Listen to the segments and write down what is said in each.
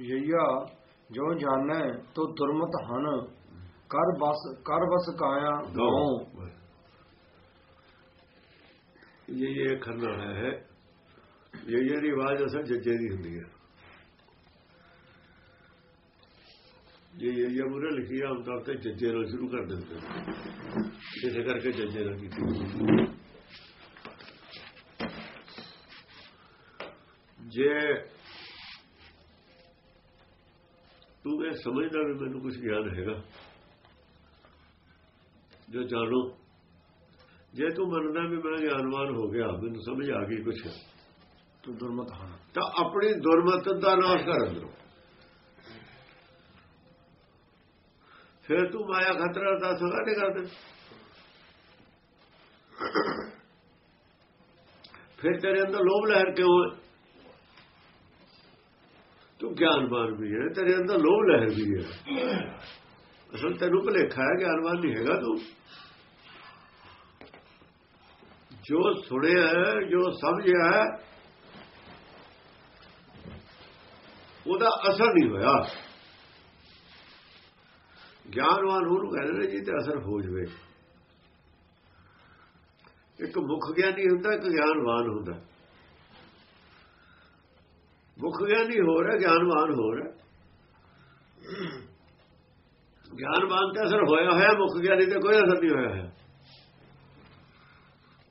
ਯਈਆ ਜੋ ਜਾਣੈ ਤੋ ਦੁਰਮਤ ਹਨ। ਕਰ ਬਸ ਕਰ ਬਸ ਕਾਇਆ ਗਉ। ਇਹ ਇਹ ਖੰਨਾ ਹੈ। ਇਹ ਦੀ ਆਵਾਜ਼ ਅਸਲ ਜੱਜੇ ਦੀ ਹੁੰਦੀ ਹੈ। ਜੇ ਇਹ ਇਹ ਮੁਰੇ ਲਿਖੀ ਆਮ ਤੌਰ ਤੇ ਜੱਜੇ ਨਾਲ ਸ਼ੁਰੂ ਕਰ ਦਿੰਦੇ ਇਸੇ ਕਰਕੇ ਜੱਜੇ ਨਾਲ ਕੀਤੀ ਜੇ ਤੂੰ ਇਹ ਸਮਝਦਾ ਵੀ ਮੈਨੂੰ ਕੁਝ ਗਿਆਨ ਹੈਗਾ। ਜੋ ਜਾਣੋ। ਜੇ ਤੂੰ ਮੰਨਦਾ ਵੀ ਮੈਂ ਗਿਆਨਵਾਨ ਹੋ ਗਿਆ ਮੈਨੂੰ ਸਮਝ ਆ ਗਈ ਕੁਝ ਤੋ ਦੁਰਮਤ ਹਨ ਤਾਂ ਆਪਣੀ ਦੁਰਮਤ ਦਾ ਨਾਸ਼ ਕਰ ਅੰਦਰੋਂ। ਫਿਰ ਤੂੰ ਮਾਇਆ ਖਤਰਾ ਦਾ ਸਗਾ ਨਹੀਂ ਕਰਦੇ। ਫਿਰ ਤੇਰੇ ਅੰਦਰ ਲੋਭ ਲਹਿਰ ਕਿਉਂ ਹੈ? ਤੂੰ ਗਿਆਨਵਾਨ ਵੀ ਹੈ, ਤੇਰੇ ਅੰਦਰ ਲੋਭ ਲਹਿਰ ਵੀ ਹੈ। ਅਸਲ ਤੈਨੂੰ ਭਲੇਖਾ ਹੈ, ਗਿਆਨਵਾਨ ਨਹੀਂ ਹੈਗਾ ਤੂੰ। ਜੋ ਸੁਣਿਆ ਜੋ ਸਮਝਿਆ ਉਹਦਾ ਅਸਰ ਨਹੀਂ ਹੋਇਆ। ਗਿਆਨਵਾਨ ਉਹਨੂੰ ਕਹਿੰਦੇ ਨੇ ਜੀ ਤੇ ਅਸਰ ਹੋ ਜਵੇ। ਇੱਕ ਮੁੱਖ ਗਿਆਨੀ ਹੁੰਦਾ, ਇੱਕ ਗਿਆਨਵਾਨ ਹੁੰਦਾ। ਮੁੱਖ ਗਿਆਨੀ ਹੋਰ ਹੈ, ਗਿਆਨਵਾਨ ਹੋਰ ਹੈ। ਗਿਆਨਵਾਨ ਤੇ ਅਸਰ ਹੋਇਆ ਹੋਇਆ ਮੁੱਖ ਗਿਆਨੀ ਤੇ ਕੋਈ ਅਸਰ ਨਹੀਂ ਹੋਇਆ ਹੈ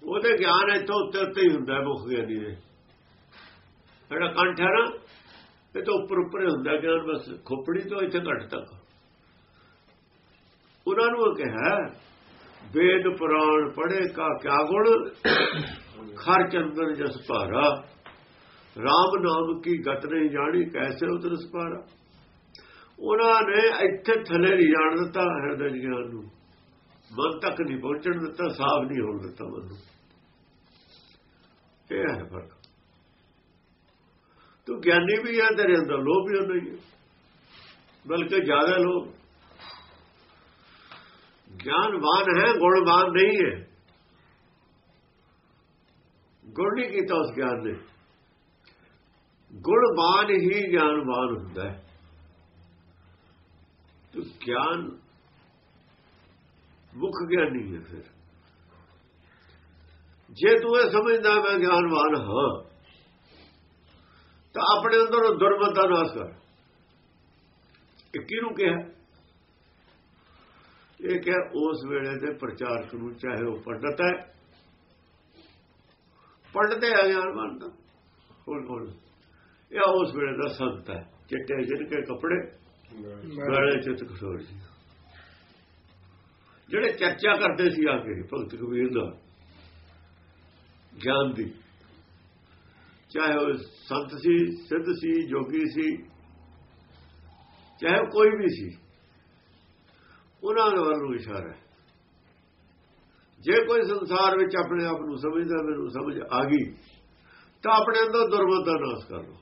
ਉਹਦੇ ਗਿਆਨ ਇੱਥੋਂ ਉੱਤੇ ਉੱਤੇ ਹੀ ਹੁੰਦਾ ਮੁੱਖ ਗਿਆਨੀ ਦੇ ਜਿਹੜਾ ਕੰਠ ਹੈ ਨਾ, ਇਹ ਤਾਂ ਉੱਪਰ ਉੱਪਰ ਹੀ ਹੁੰਦਾ ਗਿਆਨ ਬਸ ਖੋਪੜੀ ਤੋਂ ਇੱਥੇ ਘੱਟ ਤੱਕ। ਉਹਨਾਂ ਨੂੰ ਉਹ ਕਿਹਾ ਵੇਦ ਪੁਰਾਣ ਪੜ੍ਹੇ ਕਾ ਕਿਆ ਗੁਣ, ਖਰ ਚੰਦਨ ਜਸ ਭਾਰਾ। RAM ਨਾਮ ਕੀ ਗਤ ਨਹੀਂ ਜਾਣੀ, ਕੈਸੇ ਉਤਰ ਸਪਾਰਾ? ਉਹਨਾਂ ਨੇ ਇੱਥੇ ਥੱਲੇ ਨਹੀਂ ਜਾਣ ਦਿੱਤਾ ਹਿਰਦੇ ਗਿਆਨ ਨੂੰ। ਮਨ ਤੱਕ ਨਹੀਂ ਪਹੁੰਚਣ ਦਿੱਤਾ ਸਾਫ਼ ਨਹੀਂ ਹੋਣ ਦਿੱਤਾ ਮਨ। ਨੂੰ ਇਹ ਹੈ ਫ਼ਰਕ। ਤੂੰ ਗਿਆਨੀ ਵੀ ਹੈ ਤੇਰੇ ਅੰਦਰ ਲੋਭ ਵੀ ਨਹੀਂ ਹੈ ਬਲਕਿ ਜ਼ਿਆਦਾ ਲੋਭ। ਗਿਆਨਵਾਨ ਹੈ, ਗੁਣਵਾਨ ਨਹੀਂ ਹੈ। ਗੁਣ ਨਹੀਂ ਕੀਤਾ ਉਸ ਗਿਆਨ ਨੇ। ਗੁਣਵਾਨ ਹੀ ਗਿਆਨਵਾਨ ਹੁੰਦਾ ਹੈ। ਤੂੰ ਗਿਆਨ, ਮੁੱਖ ਗਿਆਨੀ ਹੈ ਫਿਰ। ਜੇ ਤੂੰ ਇਹ ਸਮਝਦਾ ਮੈਂ ਗਿਆਨਵਾਨ ਹਾਂ, ਤਾਂ ਆਪਣੇ ਅੰਦਰ ਦੁਰਮਤ ਦਾ ਨਾਸ਼ ਕਰ। ਇਹ ਕਿਹਨੂੰ ਕਿਹਾ? ਇਹ ਕਿਹਾ, ਉਸ ਵੇਲੇ ਦੇ ਪ੍ਰਚਾਰਕ ਨੂੰ, ਚਾਹੇ ਉਹ ਪੰਡਤ ਹੈ। ਪੰਡਤ ਹੈ ਗਿਆਨਵਾਨ ਦਾ ਹੋਰ ਕੋਣ? ਇਹ ਉਸ ਵੇਲੇ ਦਾ ਸੰਤ ਹੈ ਚਿੱਟੇ ਜਿਹਨਕੇ ਕੱਪੜੇ ਗਾਲੇ ਚਿੱਤ ਕਸੋਰ ਜੀ ਜਿਹੜੇ ਚਰਚਾ ਕਰਦੇ ਸੀ ਆ ਕੇ ਭਗਤ ਕਬੀਰ ਦਾ ਗਿਆਨ ਦੀ ਚਾਹੇ ਉਹ ਸੰਤ ਸੀ ਸਿੱਧ ਸੀ ਜੋਗੀ ਸੀ ਚਾਹੇ ਕੋਈ ਵੀ ਸੀ ਉਹਨਾਂ ਦੇ ਵੱਲ ਨੂੰ ਇਸ਼ਾਰਾ ਹੈ। ਜੇ ਕੋਈ ਸੰਸਾਰ ਵਿੱਚ ਆਪਣੇ ਆਪ ਨੂੰ ਸਮਝਦਾ ਮੈਨੂੰ ਸਮਝ ਆ ਗਈ ਤਾਂ ਆਪਣੇ ਅੰਦਰ ਦੁਰਮਤ ਦਾ ਨਾਸ਼ ਕਰ ਲੋ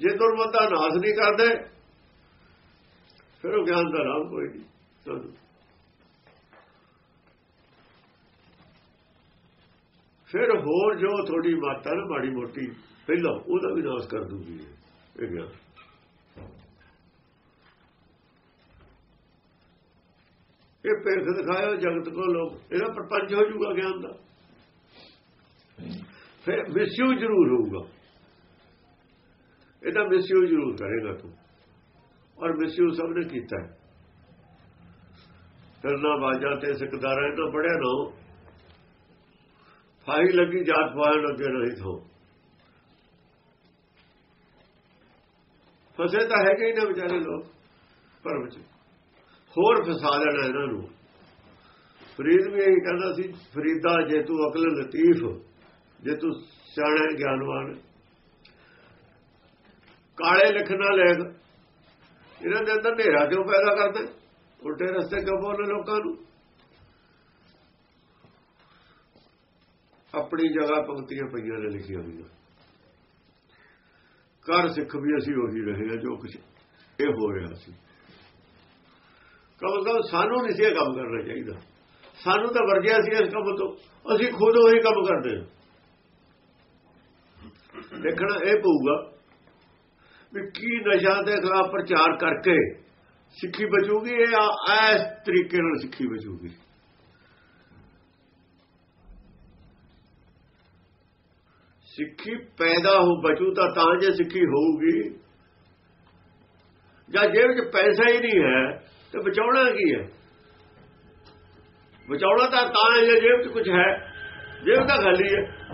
ਜੇ ਦੁਰਮਤ ਦਾ ਨਾਸ਼ ਨਹੀਂ ਕਰਦੇ ਫਿਰ ਉਹ ਗਿਆਨ ਦਾ ਨਾਮ ਕੋਈ ਨਹੀਂ ਸਾਨੂੰ। ਫਿਰ ਹੋਰ ਜੋ ਥੋੜੀ ਮਾਤਾ ਨਾ ਮਾੜੀ ਮੋਟੀ ਪਹਿਲਾਂ ਉਹਦਾ ਵੀ ਨਾਸ਼ ਕਰ ਦੂਗੀ ਇਹ ਗਿਆਨ। ਇਹ ਪੇਖ ਦਿਖਾਇਓ ਜਗਤ ਕੋ ਲੋਕ ਇਹਦਾ ਪ੍ਰਪੰਚ ਹੋ ਜਾਊਗਾ ਗਿਆਨ ਦਾ। ਫਿਰ ਮਿਸਯੂ ਜ਼ਰੂਰ ਹੋਊਗਾ। ਇਹਦਾ ਮਿਸਯੂ ਜ਼ਰੂਰ ਕਰੇਗਾ ਤੂੰ। ਔਰ ਮਿਸਯੂ ਸਭ ਨੇ ਕੀਤਾ ਹੈ। ਬਾਜਾ ਤੇ ਸਿਕਦਾਰਾਂ ਤੋਂ ਪੜਿਆ ਨਾ ਫਾਹੀ ਲੱਗੀ, ਜਾਤ ਪਾਣ ਅੱਗੇ ਰਹੀ ਥੋ ਫਸੇ ਤਾਂ ਹੈਗੇ ਹੀ ਨਾ ਵਿਚਾਰੇ ਲੋਕ ਭਰਮ ਚ ਹੋਰ ਫਸਾ ਲੈਣਾ ਇਹਨਾਂ ਨੂੰ। ਫਰੀਦ ਵੀ ਇਹੀ ਕਹਿੰਦਾ ਸੀ, ਫਰੀਦਾ ਜੇ ਤੂੰ ਅਕਲ ਲਤੀਫ, ਜੇ ਤੂੰ ਸਿਆਣਾ, ਗਿਆਨਵਾਨ ਕਾਲੇ ਲਿਖਣਾ ਲੈਗ ਇਹਨਾਂ ਦੇ ਅੰਦਰ ਹਨੇਰਾ ਕਿਉਂ ਪੈਦਾ ਕਰਦੇ ਉਲਟੇ ਰਸਤੇ ਕਿਉਂ ਪਾਉਂਦੇ ਲੋਕਾਂ ਨੂੰ? ਆਪਣੀ ਜਗ੍ਹਾ ਪੰਕਤੀਆਂ ਪਈਆਂ ਨੇ ਲਿਖੀਆਂ ਹੋਈਆਂ। ਕਰ ਸਿੱਖ ਵੀ ਅਸੀਂ ਉਹੀ ਰਹੇ ਹਾਂ ਜੋ ਕੁਝ ਇਹ ਹੋ ਰਿਹਾ ਸੀ। ਕਮ ਕਮ ਸਾਨੂੰ ਨਹੀਂ ਸੀ ਇਹ ਕੰਮ ਕਰਨਾ ਚਾਹੀਦਾ। ਸਾਨੂੰ ਤਾਂ ਵਰਜਿਆ ਸੀ ਇਸ ਕੰਮ ਤੋਂ। ਅਸੀਂ ਖੁਦ ਉਹੀ ਕੰਮ ਕਰਦੇ ਹਾਂ। ਦੇਖਣਾ ਇਹ ਪਊਗਾ ਵੀ ਕੀ ਨਸ਼ਾ ਦੇ ਖਿਲਾਫ ਪ੍ਰਚਾਰ ਕਰਕੇ ਸਿੱਖੀ ਬਚੂਗੀ ਇਹ ਇਸ ਤਰੀਕੇ ਨਾਲ ਸਿੱਖੀ ਬਚੂਗੀ? ਸਿੱਖੀ ਪੈਦਾ ਹੋ, ਬਚੂ ਤਾਂ ਤਾਂ ਜੇ ਸਿੱਖੀ ਹੋਊਗੀ। ਜਾਂ ਜੇਬ 'ਚ ਪੈਸਾ ਹੀ ਨਹੀਂ ਹੈ, ਤੇ ਬਚਾਉਣਾ ਕੀ ਹੈ? ਬਚਾਉਣਾ ਤਾਂ ਤਾਂ ਜੇ ਜੇਬ 'ਚ ਕੁਝ ਹੈ, ਜੇਬ ਤਾਂ ਖਾਲੀ ਹੈ।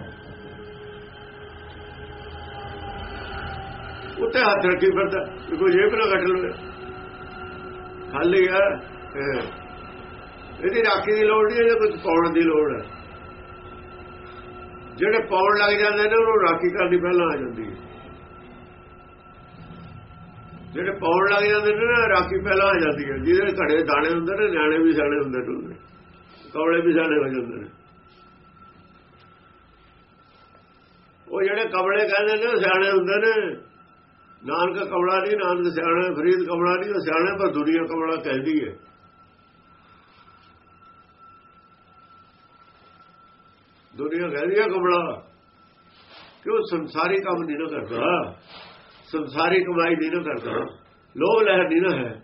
ਉੱਤੇ ਹੱਥ ਰੱਖੀ ਫਿਰਦਾ, ਵੀ ਕੋਈ ਜੇਬ ਨਾ ਕੱਟ ਲਵੇ। ਖਾਲੀ ਹੈ ਇਹਦੀ ਰਾਖੀ ਦੀ ਲੋੜ ਨਹੀਂ ਹੈ ਕੁਝ ਪਾਉਣ ਦੀ ਲੋੜ ਹੈ। ਜਿਹੜੇ ਪਾਉਣ ਲੱਗ ਜਾਂਦੇ ਨੇ, ਉਹਨੂੰ ਰਾਖੀ ਕਰਨੀ ਪਹਿਲਾਂ ਆ ਜਾਂਦੀ ਹੈ। ਜਿਹੜੇ ਪਾਉਣ ਲੱਗ ਜਾਂਦੇ ਨੇ, ਨਾ, ਰਾਖੀ ਪਹਿਲਾਂ ਆ ਜਾਂਦੀ ਹੈ। ਜਿਹਦੇ ਘੜੇ ਦਾਣੇ ਹੁੰਦੇ ਨੇ, ਨਿਆਣੇ ਵੀ ਸਿਆਣੇ ਹੁੰਦੇ ਨੇ ਕੌਲੇ ਵੀ ਸਿਆਣੇ ਹੋ ਜਾਂਦੇ ਨੇ। ਉਹ ਜਿਹੜੇ ਕਬਲੇ ਕਹਿੰਦੇ ਨੇ ਸਿਆਣੇ ਹੁੰਦੇ ਨੇ। ਨਾਨਕ ਕਬਲਾ ਨਹੀਂ, ਨਾਨਕ ਸਿਆਣਾ, ਫਰੀਦ ਕਬਲਾ ਨਹੀਂ, ਉਹ ਸਿਆਣਾ ਪਰ ਦੁਨੀਆ ਕਮਲਾ ਕਹਿੰਦੀ ਹੈ। ਦੁਨੀਆ ਕਹਿੰਦੀ ਹੈ ਕਬਲਾ ਕਿਉਂ ਸੰਸਾਰੀ ਕੰਮ ਨਹੀਂ ਨਾ ਕਰਦਾ। ਸੰਸਾਰੀ ਕਮਾਈ ਨਹੀਂ ਨਾ ਕਰਦਾ। ਲੋਭ ਲਹਿਰ ਨਹੀਂ ਨਾ ਹੈ।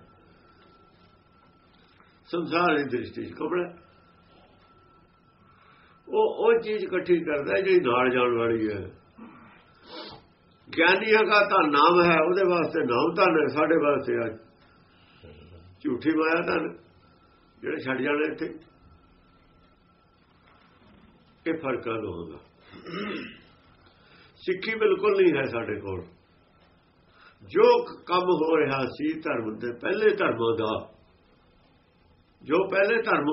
ਸੰਸਾਰ ਦੀ ਦ੍ਰਿਸ਼ਟੀ ਚ ਕਬਲਾ ਉਹ ਉਹ ਚੀਜ਼ ਇਕੱਠੀ ਕਰਦਾ ਜਿਹੜੀ ਨਾਲ ਜਾਣ ਵਾਲੀ ਹੈ। ਗਿਆਨੀਆਂ ਦਾ ਤਾਂ ਨਾਮ ਹੈ, ਉਹਦੇ ਵਾਸਤੇ ਨਾਮ ਤਾਂ ਨੇ, ਸਾਡੇ ਵਾਸਤੇ ਆ। ਝੂਠੀ ਮਾਇਆ ਤਾਂ ਜਿਹੜੇ ਛੱਡ ਜਾਣੇ ਇੱਥੇ। ਇਹ ਫ਼ਰਕ ਆ ਹੋਗਾ ਸਿੱਖੀ ਬਿਲਕੁਲ ਨਹੀਂ ਹੈ ਸਾਡੇ ਕੋਲ। ਜੋ ਕੰਮ ਹੋ ਰਿਹਾ ਸੀ ਧਰਮ ਦੇ ਪਹਿਲੇ ਧਰਮਾਂ ਦਾ, ਜੋ ਪਹਿਲੇ ਧਰਮ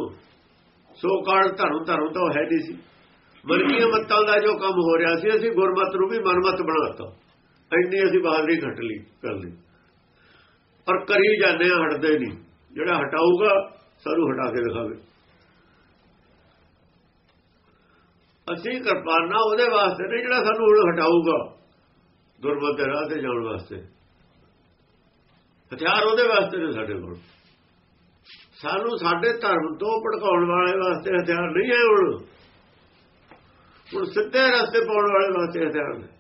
ਸੋ ਕਾਲ ਧਰਮ ਧਰਮ ਤਾਂ ਹੈ ਨਹੀਂ ਸੀ। ਵਰਗੀਆਂ ਮੱਤਾਂ ਦਾ ਜੋ ਕੰਮ ਹੋ ਰਿਹਾ ਸੀ, ਅਸੀਂ ਗੁਰਮਤ ਨੂੰ ਵੀ ਮਨਮਤ ਬਣਾਤਾ ਇੰਨੀ ਅਸੀਂ ਬਹਾਦਰੀ ਘਟ ਲਈ ਕਰ ਲਈ। ਪਰ ਕਰੀ ਜਾਂਦੇ ਆ ਹਟਦੇ ਨਹੀਂ। ਜਿਹੜਾ ਹਟਾਊਗਾ ਸਾਨੂੰ ਹਟਾ ਕੇ ਦਿਖਾਵੇ। ਅਸੀਂ ਕਿਰਪਾਨਾ ਉਹਦੇ ਵਾਸਤੇ ਨਹੀਂ, ਜਿਹੜਾ ਸਾਨੂੰ ਹੁਣ ਹਟਾਊਗਾ, ਗੁਰਮਤਿ ਦੇ ਰਾਹ ਤੇ ਜਾਣ ਵਾਸਤੇ। ਹਥਿਆਰ ਉਹਦੇ ਵਾਸਤੇ ਨੇ ਸਾਡੇ ਕੋਲ। ਸਾਨੂੰ ਸਾਡੇ ਧਰਮ ਤੋਂ ਭੜਕਾਉਣ ਵਾਲੇ ਵਾਸਤੇ ਹਥਿਆਰ ਨਹੀਂ ਹੈ ਹੁਣ। ਹੁਣ ਸਿੱਧੇ ਰਸਤੇ ਪਾਉਣ ਵਾਲੇ ਵਾਸਤੇ ਹਥਿਆਰ ਨੇ।